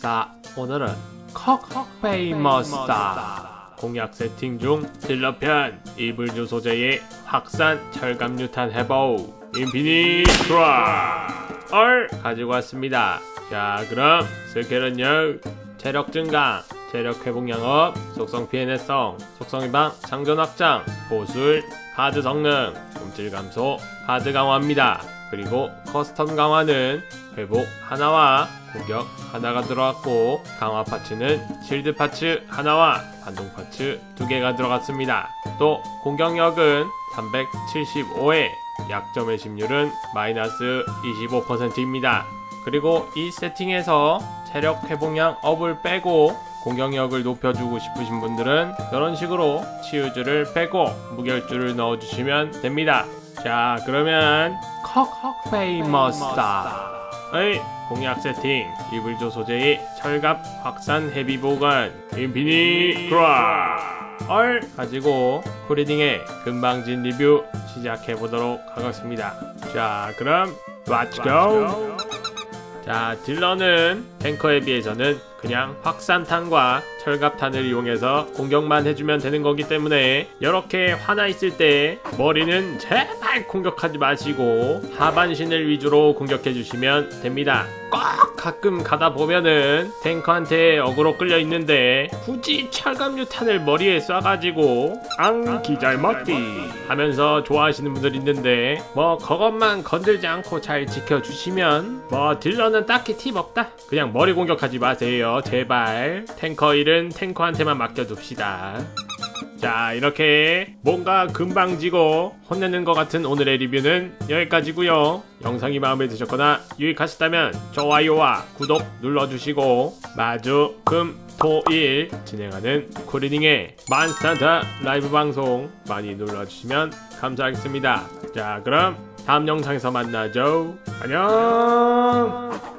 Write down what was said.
자, 오늘은 컥 페이머스다. 공약 세팅 중 딜러편 이불주 소재의 확산 철감 유탄 해보 인피니 트라을 가지고 왔습니다. 자, 그럼 스킬은요. 체력 증강, 체력 회복 양업, 속성 피해 내성, 속성 위방, 장전 확장, 보술, 카드 성능, 움찔 감소, 카드 강화입니다. 그리고 커스텀 강화는 회복 하나와 공격 하나가 들어갔고 강화 파츠는 실드 파츠 하나와 반동 파츠 두 개가 들어갔습니다. 또 공격력은 375에 약점의 심률은 마이너스 25%입니다. 그리고 이 세팅에서 체력 회복량 업을 빼고 공격력을 높여주고 싶으신 분들은 이런 식으로 치유주를 빼고 무결주를 넣어주시면 됩니다. 자 그러면 컥컥 페이머스다 의 공약 세팅 이불조 소재의 철갑 확산 헤비 보관 인피니 크라을 가지고 프리딩의 금방진 리뷰 시작해 보도록 하겠습니다. 자 그럼 go! 자, 딜러는 탱커에 비해서는 그냥 확산탄과 철갑탄을 이용해서 공격만 해주면 되는 거기 때문에 이렇게 화나 있을 때 머리는 제발 공격하지 마시고 하반신을 위주로 공격해 주시면 됩니다. 꼭 가끔 가다 보면은 탱커한테 어그로 끌려 있는데 굳이 철갑유탄을 머리에 쏴가지고 앙 기잘먹기 하면서 좋아하시는 분들 있는데 뭐 그것만 건들지 않고 잘 지켜주시면 뭐 딜러는 딱히 팁 없다. 그냥 머리 공격하지 마세요. 제발. 탱커 일은 탱커한테만 맡겨둡시다. 자 이렇게 뭔가 금방 지고 혼내는 것 같은 오늘의 리뷰는 여기까지고요. 영상이 마음에 드셨거나 유익하셨다면 좋아요와 구독 눌러주시고 마주 금 토 일 진행하는 코리닝의 만스탄타 라이브 방송 많이 눌러주시면 감사하겠습니다. 자 그럼 다음 영상에서 만나죠. 안녕